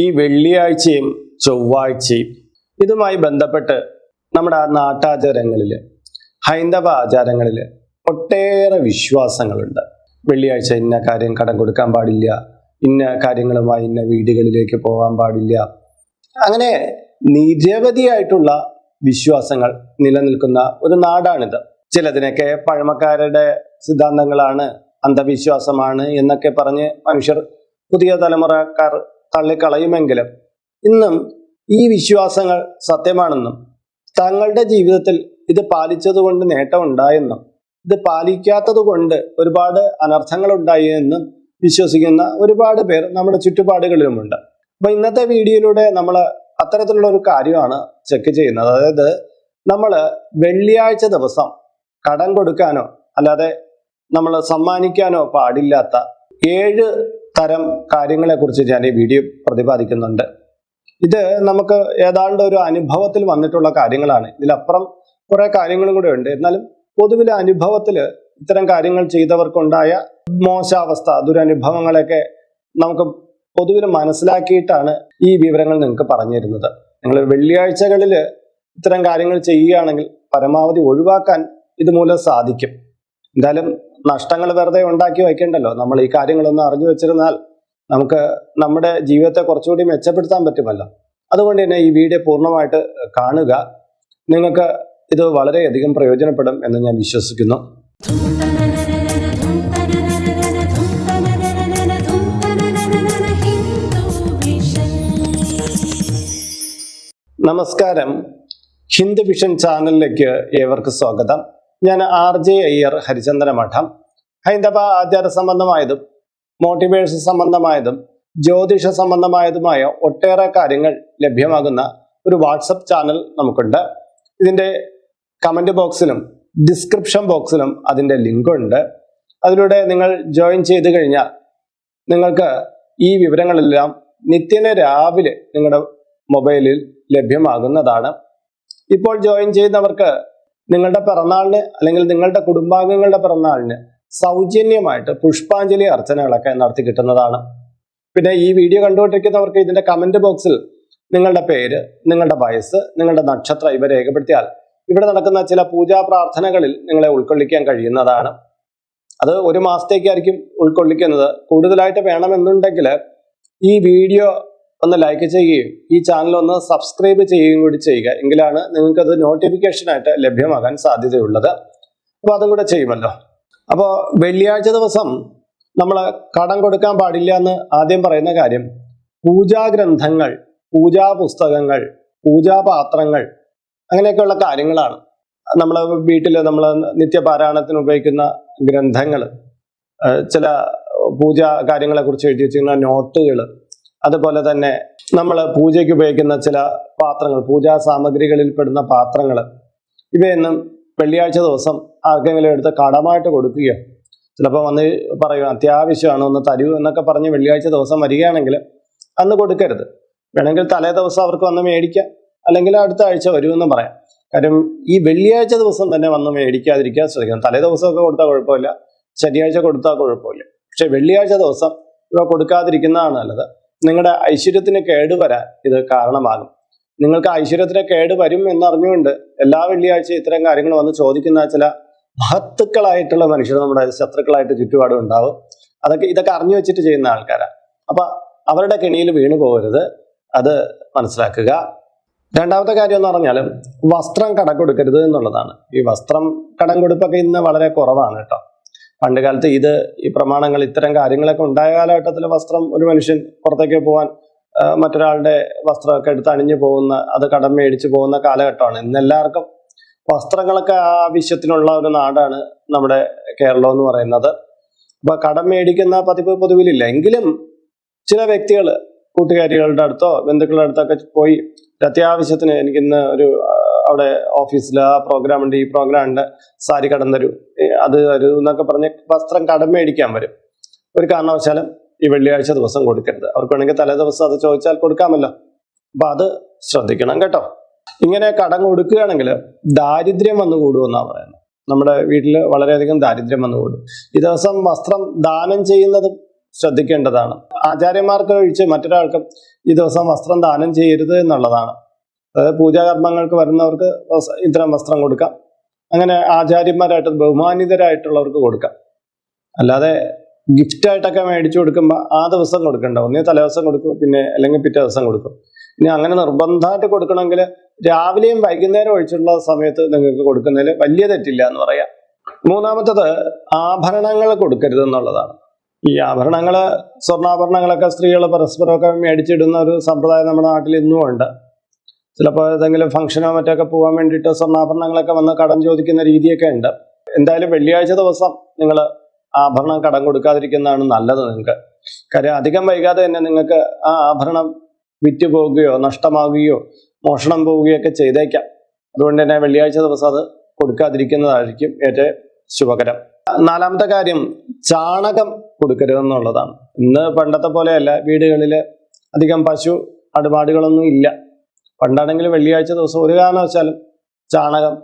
ഈ വെള്ളിയാഴ്ചയും ചൊവ്വാഴ്ചയും ഇതുമായി ബന്ധപ്പെട്ട് നമ്മുടെ നാട്ടാചാരങ്ങളിൽ ഹൈന്ദവ ആചാരങ്ങളിൽ ഒട്ടേറെ വിശ്വാസങ്ങളുണ്ട്. വെള്ളിയാഴ്ച ഇന്ന കാര്യം കടം കൊടുക്കാൻ പാടില്ല ഇന്ന കാര്യങ്ങളുമായി ഇന്ന വീടുകളിലേക്ക് പോകാൻ പാടില്ല. അങ്ങനെ നിരവധിയായിട്ടുള്ള വിശ്വാസങ്ങൾ നിലനിൽക്കുന്ന ഒരു നാടാണിത്. ചിലതിനൊക്കെ പഴമക്കാരുടെ സിദ്ധാന്തങ്ങളാണ് അന്ധവിശ്വാസമാണ് എന്നൊക്കെ പറഞ്ഞ് മനുഷ്യർ പുതിയ തലമുറക്കാർ തള്ളിക്കളയുമെങ്കിലും ഇന്നും ഈ വിശ്വാസങ്ങൾ സത്യമാണെന്നും തങ്ങളുടെ ജീവിതത്തിൽ ഇത് പാലിച്ചതുകൊണ്ട് നേട്ടമുണ്ടായെന്നും ഇത് പാലിക്കാത്തത് കൊണ്ട് ഒരുപാട് അനർത്ഥങ്ങൾ ഉണ്ടായി എന്നും വിശ്വസിക്കുന്ന ഒരുപാട് പേർ നമ്മുടെ ചുറ്റുപാടുകളിലുമുണ്ട്. അപ്പൊ ഇന്നത്തെ വീഡിയോയിലൂടെ നമ്മൾ അത്തരത്തിലുള്ള ഒരു കാര്യമാണ് ചെക്ക് ചെയ്യുന്നത്. അതായത് നമ്മൾ വെള്ളിയാഴ്ച ദിവസം കടം കൊടുക്കാനോ അല്ലാതെ നമ്മൾ സമ്മാനിക്കാനോ പാടില്ലാത്ത ഏഴ് തരം കാര്യങ്ങളെ കുറിച്ച് ഞാൻ ഈ വീഡിയോ പ്രതിപാദിക്കുന്നുണ്ട്. ഇത് നമുക്ക് ഏതാണ്ട് ഒരു അനുഭവത്തിൽ വന്നിട്ടുള്ള കാര്യങ്ങളാണ്. ഇതിലപ്പുറം കുറെ കാര്യങ്ങളും കൂടെ ഉണ്ട്. എന്നാലും പൊതുവിലെ അനുഭവത്തിൽ ഇത്തരം കാര്യങ്ങൾ ചെയ്തവർക്കുണ്ടായ മോശാവസ്ഥ ദുരനുഭവങ്ങളൊക്കെ നമുക്ക് പൊതുവിൽ മനസ്സിലാക്കിയിട്ടാണ് ഈ വിവരങ്ങൾ നിങ്ങൾക്ക് പറഞ്ഞു തരുന്നത് നിങ്ങൾ വെള്ളിയാഴ്ചകളിൽ ഇത്തരം കാര്യങ്ങൾ ചെയ്യുകയാണെങ്കിൽ പരമാവധി ഒഴിവാക്കാൻ ഇതുമൂലം സാധിക്കും. എന്തായാലും നഷ്ടങ്ങൾ വെറുതെ ഉണ്ടാക്കി വയ്ക്കണ്ടല്ലോ. നമ്മൾ ഈ കാര്യങ്ങളൊന്നും അറിഞ്ഞു വെച്ചിരുന്നാൽ നമുക്ക് നമ്മുടെ ജീവിതത്തെ കുറച്ചുകൂടി മെച്ചപ്പെടുത്താൻ പറ്റുമല്ലോ. അതുകൊണ്ട് തന്നെ ഈ വീഡിയോ പൂർണമായിട്ട് കാണുക. നിങ്ങൾക്ക് ഇത് വളരെയധികം പ്രയോജനപ്പെടും എന്ന് ഞാൻ വിശ്വസിക്കുന്നു. നമസ്കാരം. ഹിന്ദു വിഷൻ ചാനലിലേക്ക് ഏവർക്ക് സ്വാഗതം. ഞാൻ ആർ ജെ അയ്യർ ഹരിചന്ദ്ര മഠം ഹൈന്ദവ ആചാര സംബന്ധമായതും മോട്ടിവേഷൻ സംബന്ധമായതും ജ്യോതിഷ സംബന്ധമായതുമായ ഒട്ടേറെ കാര്യങ്ങൾ ലഭ്യമാകുന്ന ഒരു വാട്സപ്പ് ചാനൽ നമുക്കുണ്ട്. ഇതിന്റെ കമന്റ് ബോക്സിലും ഡിസ്ക്രിപ്ഷൻ ബോക്സിലും അതിന്റെ ലിങ്കുണ്ട്. അതിലൂടെ നിങ്ങൾ ജോയിൻ ചെയ്ത് കഴിഞ്ഞാൽ നിങ്ങൾക്ക് ഈ വിവരങ്ങളെല്ലാം നിത്യേന രാവിലെ നിങ്ങളുടെ മൊബൈലിൽ ലഭ്യമാകുന്നതാണ്. ഇപ്പോൾ ജോയിൻ ചെയ്യുന്നവർക്ക് നിങ്ങളുടെ പിറന്നാളിന് അല്ലെങ്കിൽ നിങ്ങളുടെ കുടുംബാംഗങ്ങളുടെ പിറന്നാളിന് സൗജന്യമായിട്ട് പുഷ്പാഞ്ജലി അർച്ചനകളൊക്കെ നടത്തി കിട്ടുന്നതാണ്. പിന്നെ ഈ വീഡിയോ കണ്ടുകൊണ്ടിരിക്കുന്നവർക്ക് ഇതിന്റെ കമന്റ് ബോക്സിൽ നിങ്ങളുടെ പേര് നിങ്ങളുടെ വയസ്സ് നിങ്ങളുടെ നക്ഷത്രം ഇവ രേഖപ്പെടുത്തിയാൽ ഇവിടെ നടക്കുന്ന ചില പൂജാ പ്രാർത്ഥനകളിൽ നിങ്ങളെ ഉൾക്കൊള്ളിക്കാൻ കഴിയുന്നതാണ്. അത് ഒരു മാസത്തേക്കായിരിക്കും ഉൾക്കൊള്ളിക്കുന്നത്. കൂടുതലായിട്ട് വേണമെന്നുണ്ടെങ്കിൽ ഈ വീഡിയോ ഒന്ന് ലൈക്ക് ചെയ്യുകയും ഈ ചാനൽ ഒന്ന് സബ്സ്ക്രൈബ് ചെയ്യുകയും കൂടി ചെയ്യുക. എങ്കിലാണ് നിങ്ങൾക്ക് അത് നോട്ടിഫിക്കേഷൻ ആയിട്ട് ലഭ്യമാകാൻ സാധ്യതയുള്ളത്. അപ്പോൾ അതും കൂടെ ചെയ്യുമല്ലോ. അപ്പോൾ വെള്ളിയാഴ്ച ദിവസം നമ്മൾ കടം കൊടുക്കാൻ പാടില്ല എന്ന് ആദ്യം പറയുന്ന കാര്യം പൂജാഗ്രന്ഥങ്ങൾ പൂജാ പുസ്തകങ്ങൾ പൂജാപാത്രങ്ങൾ അങ്ങനെയൊക്കെയുള്ള കാര്യങ്ങളാണ്. നമ്മൾ വീട്ടിൽ നമ്മൾ നിത്യപാരായണത്തിന് ഉപയോഗിക്കുന്ന ഗ്രന്ഥങ്ങൾ ചില പൂജാ കാര്യങ്ങളെ കുറിച്ച് എഴുതി വെച്ചിരിക്കുന്ന നോട്ടുകൾ അതുപോലെ തന്നെ നമ്മൾ പൂജയ്ക്ക് ഉപയോഗിക്കുന്ന ചില പാത്രങ്ങൾ പൂജാ സാമഗ്രികളിൽ പെടുന്ന പാത്രങ്ങൾ ഇവയൊന്നും വെള്ളിയാഴ്ച ദിവസം ആർക്കെങ്കിലും എടുത്ത് കടമായിട്ട് കൊടുക്കുകയോ ചിലപ്പോൾ വന്ന് പറയും അത്യാവശ്യമാണ് ഒന്ന് തരൂ എന്നൊക്കെ പറഞ്ഞ് വെള്ളിയാഴ്ച ദിവസം വരികയാണെങ്കിൽ അന്ന് കൊടുക്കരുത്. വേണമെങ്കിൽ തലേ ദിവസം അവർക്ക് വന്ന് മേടിക്കാം അല്ലെങ്കിൽ അടുത്ത ആഴ്ച വരുമെന്ന് പറയാം. കാര്യം ഈ വെള്ളിയാഴ്ച ദിവസം തന്നെ വന്ന് മേടിക്കാതിരിക്കാൻ ശ്രദ്ധിക്കണം. തലേ ദിവസമൊക്കെ കൊടുത്താൽ കുഴപ്പമില്ല ശനിയാഴ്ച കൊടുത്താൽ കുഴപ്പമില്ല. പക്ഷെ വെള്ളിയാഴ്ച ദിവസം ഇവ കൊടുക്കാതിരിക്കുന്നതാണ് നല്ലത്. നിങ്ങളുടെ ഐശ്വര്യത്തിന് കേടുവരാൻ ഇത് കാരണമാകും. നിങ്ങൾക്ക് ഐശ്വര്യത്തിന് കേട് വരും എന്നറിഞ്ഞുകൊണ്ട് എല്ലാ വെള്ളിയാഴ്ച ഇത്തരം കാര്യങ്ങൾ വന്ന് ചോദിക്കുന്ന ചില മഹത്തുക്കളായിട്ടുള്ള മനുഷ്യർ നമ്മുടെ ശത്രുക്കളായിട്ട് ചുറ്റുപാടും ഉണ്ടാവും. അതൊക്കെ ഇതൊക്കെ അറിഞ്ഞു വെച്ചിട്ട് ചെയ്യുന്ന ആൾക്കാരാണ് അപ്പൊ അവരുടെ കെണിയിൽ വീണു പോകരുത്. അത് മനസ്സിലാക്കുക. രണ്ടാമത്തെ കാര്യം എന്ന് പറഞ്ഞാൽ വസ്ത്രം കടം കൊടുക്കരുത് എന്നുള്ളതാണ്. ഈ വസ്ത്രം കടം കൊടുപ്പൊക്കെ ഇന്ന് വളരെ കുറവാണ് കേട്ടോ. പണ്ട് കാലത്ത് ഇത് ഈ പ്രമാണങ്ങൾ ഇത്തരം കാര്യങ്ങളൊക്കെ ഉണ്ടായ കാലഘട്ടത്തിൽ വസ്ത്രം ഒരു മനുഷ്യൻ പുറത്തേക്ക് പോകാൻ മറ്റൊരാളുടെ വസ്ത്രമൊക്കെ എടുത്ത് അണിഞ്ഞു പോകുന്ന അത് കടം മേടിച്ചു പോകുന്ന കാലഘട്ടമാണ്. ഇന്ന് എല്ലാവർക്കും വസ്ത്രങ്ങളൊക്കെ ആവശ്യത്തിനുള്ള ഒരു നാടാണ് നമ്മുടെ കേരളം എന്ന് പറയുന്നത്. അപ്പൊ കടം മേടിക്കുന്ന പതിവ് പൊതുവിലില്ല. എങ്കിലും ചില വ്യക്തികൾ കൂട്ടുകാരികളുടെ അടുത്തോ ബന്ധുക്കളുടെ അടുത്തൊക്കെ പോയി അത്യാവശ്യത്തിന് എനിക്കിന്ന് ഒരു അവിടെ ഓഫീസിൽ ആ പ്രോഗ്രാം ഉണ്ട് ഈ പ്രോഗ്രാം ഉണ്ട് സാരി കടം തരൂ. അത് തരൂ എന്നൊക്കെ പറഞ്ഞ് വസ്ത്രം കടം മേടിക്കാൻ വരും. ഒരു കാരണവശാലും ഈ വെള്ളിയാഴ്ച ദിവസം കൊടുക്കരുത്. അവർക്ക് വേണമെങ്കിൽ തലേ ദിവസം അത് ചോദിച്ചാൽ കൊടുക്കാമല്ലോ. അപ്പൊ അത് ശ്രദ്ധിക്കണം കേട്ടോ. ഇങ്ങനെ കടം കൊടുക്കുകയാണെങ്കിൽ ദാരിദ്ര്യം വന്നു കൂടുമെന്നാണ് പറയുന്നത്. നമ്മുടെ വീട്ടിൽ വളരെയധികം ദാരിദ്ര്യം വന്നു കൂടും. ഈ ദിവസം വസ്ത്രം ദാനം ചെയ്യുന്നതും ശ്രദ്ധിക്കേണ്ടതാണ്. ആചാര്യന്മാർക്ക് ഒഴിച്ച് മറ്റൊരാൾക്കും ഈ ദിവസം വസ്ത്രം ദാനം ചെയ്യരുത് എന്നുള്ളതാണ്. അതായത് പൂജാകർമ്മങ്ങൾക്ക് വരുന്നവർക്ക് ഇത്തരം വസ്ത്രം കൊടുക്കാം. അങ്ങനെ ആചാര്യന്മാരായിട്ട് ബഹുമാനിതരായിട്ടുള്ളവർക്ക് കൊടുക്കാം. അല്ലാതെ ഗിഫ്റ്റായിട്ടൊക്കെ മേടിച്ചു കൊടുക്കുമ്പോൾ ആ ദിവസം കൊടുക്കണ്ട. ഒന്നേ തലേദിവസം കൊടുക്കും പിന്നെ അല്ലെങ്കിൽ പിറ്റേ ദിവസം കൊടുക്കും. ഇനി അങ്ങനെ നിർബന്ധമായിട്ട് കൊടുക്കണമെങ്കിൽ രാവിലെയും വൈകുന്നേരം ഒഴിച്ചുള്ള സമയത്ത് നിങ്ങൾക്ക് കൊടുക്കുന്നതിൽ വലിയ തെറ്റില്ല എന്ന് പറയാം. മൂന്നാമത്തത് ആഭരണങ്ങൾ കൊടുക്കരുത് എന്നുള്ളതാണ്. ഈ ആഭരണങ്ങൾ സ്വർണാഭരണങ്ങളൊക്കെ സ്ത്രീകൾ പരസ്പരമൊക്കെ മേടിച്ചിടുന്ന ഒരു സമ്പ്രദായം നമ്മുടെ നാട്ടിൽ ഇന്നും ഉണ്ട്. ചിലപ്പോൾ ഏതെങ്കിലും ഫംഗ്ഷനോ മറ്റൊക്കെ പോകാൻ വേണ്ടിയിട്ട് സ്വർണാഭരണങ്ങളൊക്കെ വന്ന് കടം ചോദിക്കുന്ന രീതിയൊക്കെ ഉണ്ട്. എന്തായാലും വെള്ളിയാഴ്ച ദിവസം നിങ്ങൾ ആഭരണം കടം കൊടുക്കാതിരിക്കുന്നതാണ് നല്ലത് നിങ്ങൾക്ക്. കാര്യം അധികം വൈകാതെ തന്നെ നിങ്ങൾക്ക് ആ ആഭരണം വിറ്റ് പോവുകയോ നഷ്ടമാവുകയോ മോഷണം പോവുകയോ ഒക്കെ ചെയ്തേക്കാം. അതുകൊണ്ട് തന്നെ വെള്ളിയാഴ്ച ദിവസം അത് കൊടുക്കാതിരിക്കുന്നതായിരിക്കും ഏറ്റവും ശുഭകരം. നാലാമത്തെ കാര്യം ചാണകം കൊടുക്കരുതെന്നുള്ളതാണ്. ഇന്ന് പണ്ടത്തെ പോലെയല്ല. വീടുകളിൽ അധികം പശു അടുപാടുകളൊന്നും ഇല്ല. പണ്ടാണെങ്കിൽ വെള്ളിയാഴ്ച ദിവസം ഒരു കാരണവശാലും ചാണകം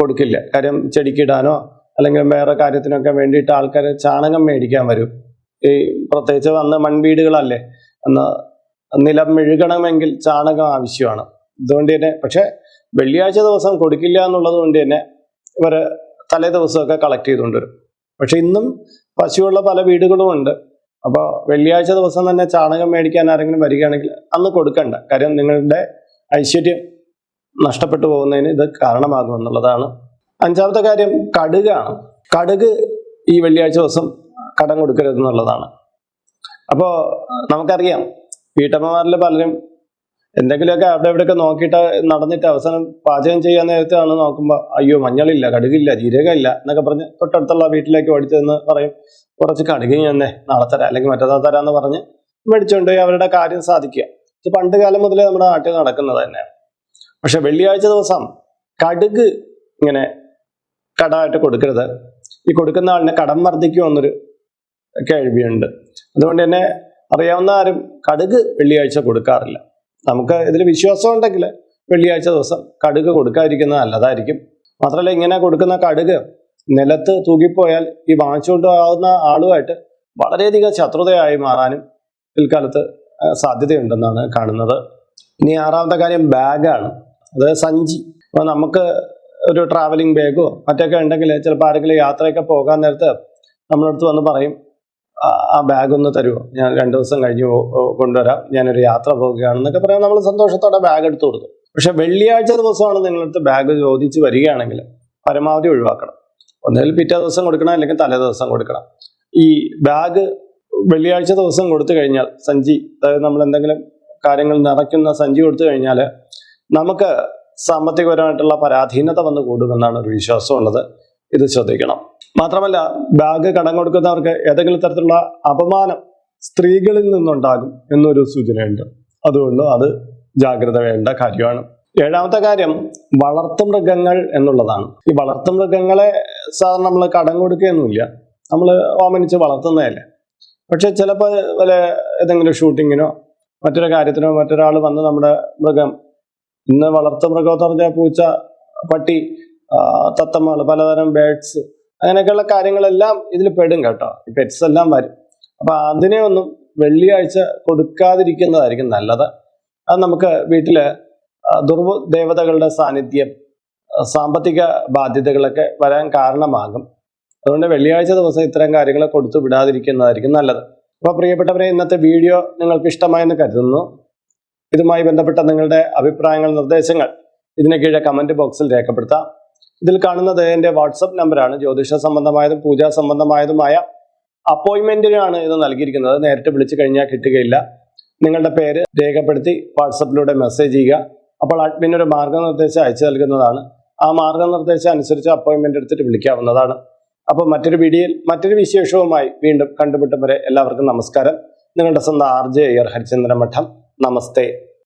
കൊടുക്കില്ല. കാര്യം ചെടിക്കിടാനോ അല്ലെങ്കിൽ വേറെ കാര്യത്തിനൊക്കെ വേണ്ടിയിട്ട് ആൾക്കാർ ചാണകം മേടിക്കാൻ വരും. ഈ പ്രത്യേകിച്ച് അന്ന് മൺവീടുകളല്ലേ. അന്ന് നിലം മെഴുകണമെങ്കിൽ ചാണകം ആവശ്യമാണ്. അതുകൊണ്ട് തന്നെ പക്ഷെ വെള്ളിയാഴ്ച ദിവസം കൊടുക്കില്ല എന്നുള്ളത് കൊണ്ട് തന്നെ ഇവർ തലേ ദിവസമൊക്കെ കളക്ട് ചെയ്തുകൊണ്ട് വരും. പക്ഷെ ഇന്നും പശുവുള്ള പല വീടുകളുമുണ്ട് അപ്പോൾ വെള്ളിയാഴ്ച ദിവസം തന്നെ ചാണകം മേടിക്കാൻ ആരെങ്കിലും വരികയാണെങ്കിൽ അന്ന് കൊടുക്കണ്ട. കാര്യം നിങ്ങളുടെ ഐശ്വര്യം നഷ്ടപ്പെട്ടു പോകുന്നതിന് ഇത് കാരണമാകും എന്നുള്ളതാണ്. അഞ്ചാമത്തെ കാര്യം കടുകാണ്. കടുക് ഈ വെള്ളിയാഴ്ച ദിവസം കടം കൊടുക്കരുത് എന്നുള്ളതാണ് അപ്പോൾ നമുക്കറിയാം വീട്ടമ്മമാരിൽ പലരും എന്തെങ്കിലുമൊക്കെ അവിടെ ഇവിടെയൊക്കെ നോക്കിയിട്ട് നടന്നിട്ട് അവസാനം പാചകം ചെയ്യാൻ നേരത്താണ് നോക്കുമ്പോൾ അയ്യോ മഞ്ഞളില്ല കടുകില്ല ജീരകമില്ല എന്നൊക്കെ പറഞ്ഞ് തൊട്ടടുത്തുള്ള വീട്ടിലേക്ക് ഓടിച്ചതെന്ന് പറയും. കുറച്ച് കടുക് തന്നെ നാളെ തരാം അല്ലെങ്കിൽ മറ്റന്നാൾ തരാമെന്ന് പറഞ്ഞ് മേടിച്ചുകൊണ്ട് അവരുടെ കാര്യം സാധിക്കുക. ഇത് പണ്ട് കാലം മുതലേ നമ്മുടെ നാട്ടിൽ നടക്കുന്നത് തന്നെയാണ്. പക്ഷെ വെള്ളിയാഴ്ച ദിവസം കടുക് ഇങ്ങനെ കടമായിട്ട് കൊടുക്കരുത്. ഈ കൊടുക്കുന്ന ആളിനെ കടം വർദ്ധിക്കുമെന്നൊരു കേൾവിയുണ്ട്. അതുകൊണ്ട് തന്നെ അറിയാവുന്ന ആരും കടുക് വെള്ളിയാഴ്ച കൊടുക്കാറില്ല. നമുക്ക് ഇതിൽ വിശ്വാസം ഉണ്ടെങ്കിൽ വെള്ളിയാഴ്ച ദിവസം കടുക് കൊടുക്കാതിരിക്കുന്നത് നല്ലതായിരിക്കും. മാത്രമല്ല ഇങ്ങനെ കൊടുക്കുന്ന കടുക് നിലത്ത് തൂകിപ്പോയാൽ ഈ വാങ്ങിച്ചുകൊണ്ട് ആവുന്ന ആളുമായിട്ട് വളരെയധികം ശത്രുതയായി മാറാനും പിൽക്കാലത്ത് സാധ്യതയുണ്ടെന്നാണ് കാണുന്നത്. ഇനി ആറാമത്തെ കാര്യം ബാഗാണ്. അത് സഞ്ചി. അപ്പോൾ നമുക്ക് ഒരു ട്രാവലിംഗ് ബാഗോ മറ്റൊക്കെ ഉണ്ടെങ്കിൽ ചിലപ്പോൾ ആരെങ്കിലും യാത്രയൊക്കെ പോകാൻ നേരത്ത് നമ്മളടുത്ത് വന്ന് പറയും "ആ, ബാഗ് ഒന്ന് തരുമോ ഞാൻ രണ്ട് ദിവസം കഴിഞ്ഞ് കൊണ്ടുവരാം. ഞാനൊരു യാത്ര പോവുകയാണെന്നൊക്കെ പറയാൻ നമ്മൾ സന്തോഷത്തോടെ ബാഗ് എടുത്തു കൊടുക്കും. പക്ഷെ വെള്ളിയാഴ്ച ദിവസമാണ് നിങ്ങളടുത്ത് ബാഗ് ചോദിച്ച് വരികയാണെങ്കിൽ പരമാവധി ഒഴിവാക്കണം. ഒന്നുകിൽ പിറ്റേ ദിവസം കൊടുക്കണം അല്ലെങ്കിൽ തലേ ദിവസം കൊടുക്കണം. ഈ ബാഗ് വെള്ളിയാഴ്ച ദിവസം കൊടുത്തു കഴിഞ്ഞാൽ സഞ്ചി അതായത് നമ്മൾ എന്തെങ്കിലും കാര്യങ്ങൾ നിറയ്ക്കുന്ന സഞ്ചി കൊടുത്തു കഴിഞ്ഞാൽ നമുക്ക് സാമ്പത്തികപരമായിട്ടുള്ള പരാധീനത വന്ന് കൂടുമെന്നാണ് ഒരു വിശ്വാസമുള്ളത്. ഇത് ശ്രദ്ധിക്കണം. മാത്രമല്ല ബാഗ് കടം കൊടുക്കുന്നവർക്ക് ഏതെങ്കിലും തരത്തിലുള്ള അപമാനം സ്ത്രീകളിൽ നിന്നുണ്ടാകും എന്നൊരു സൂചനയുണ്ട്. അതുകൊണ്ട് അത് ജാഗ്രത വേണ്ട കാര്യമാണ്. ഏഴാമത്തെ കാര്യം വളർത്തുമൃഗങ്ങൾ എന്നുള്ളതാണ്. ഈ വളർത്തുമൃഗങ്ങളെ സാധാരണ നമ്മൾ കടം കൊടുക്കുകയൊന്നുമില്ല. നമ്മൾ ഓമനിച്ച് വളർത്തുന്നതല്ലേ. പക്ഷെ ചിലപ്പോൾ വല്ല ഏതെങ്കിലും ഷൂട്ടിങ്ങിനോ മറ്റൊരു കാര്യത്തിനോ മറ്റൊരാൾ വന്ന് നമ്മുടെ മൃഗം ഇന്ന് വളർത്തു മൃഗമെന്ന് പറഞ്ഞാൽ പൂച്ച പട്ടി തത്തമ്മകൾ പലതരം ബേഡ്സ് അങ്ങനെയൊക്കെയുള്ള കാര്യങ്ങളെല്ലാം ഇതിൽ പെടും കേട്ടോ. ഈ പെറ്റ്സ് എല്ലാം വരും. അപ്പൊ അതിനെ ഒന്നും വെള്ളിയാഴ്ച കൊടുക്കാതിരിക്കുന്നതായിരിക്കും നല്ലത്. അത് നമുക്ക് വീട്ടിൽ ദുർദേവതകളുടെ ദേവതകളുടെ സാന്നിധ്യം സാമ്പത്തിക ബാധ്യതകളൊക്കെ വരാൻ കാരണമാകും. അതുകൊണ്ട് വെള്ളിയാഴ്ച ദിവസം ഇത്തരം കാര്യങ്ങൾ കൊടുത്തു വിടാതിരിക്കുന്നതായിരിക്കും നല്ലത്. അപ്പോൾ പ്രിയപ്പെട്ടവരെ ഇന്നത്തെ വീഡിയോ നിങ്ങൾക്ക് ഇഷ്ടമായെന്ന് കരുതുന്നു. ഇതുമായി ബന്ധപ്പെട്ട നിങ്ങളുടെ അഭിപ്രായങ്ങൾ നിർദ്ദേശങ്ങൾ ഇതിന് കീഴെ കമന്റ് ബോക്സിൽ രേഖപ്പെടുത്താം. ഇതിൽ കാണുന്നത് എന്റെ വാട്സപ്പ് നമ്പറാണ്. ജ്യോതിഷ സംബന്ധമായതും പൂജാ സംബന്ധമായതുമായ അപ്പോയിൻമെന്റിനാണ് ഇത് നൽകിയിരിക്കുന്നത്. നേരിട്ട് വിളിച്ചു കഴിഞ്ഞാൽ കിട്ടുകയില്ല. നിങ്ങളുടെ പേര് രേഖപ്പെടുത്തി വാട്സപ്പിലൂടെ മെസ്സേജ് ചെയ്യുക. അപ്പോൾ അഡ്മിൻ ഒരു മാർഗനിർദ്ദേശം അയച്ചു നൽകുന്നതാണ്. ആ മാർഗനിർദ്ദേശം അനുസരിച്ച് അപ്പോയിൻമെന്റ് എടുത്തിട്ട് വിളിക്കാവുന്നതാണ്. അപ്പോൾ മറ്റൊരു വീഡിയോയിൽ മറ്റൊരു വിശേഷവുമായി വീണ്ടും കണ്ടുമുട്ടും വരെ എല്ലാവർക്കും നമസ്കാരം. നിങ്ങളുടെ സ്വന്തം ആർ ജെ അയ്യർ ഹരിചന്ദ്രമഠം നമസ്തേ.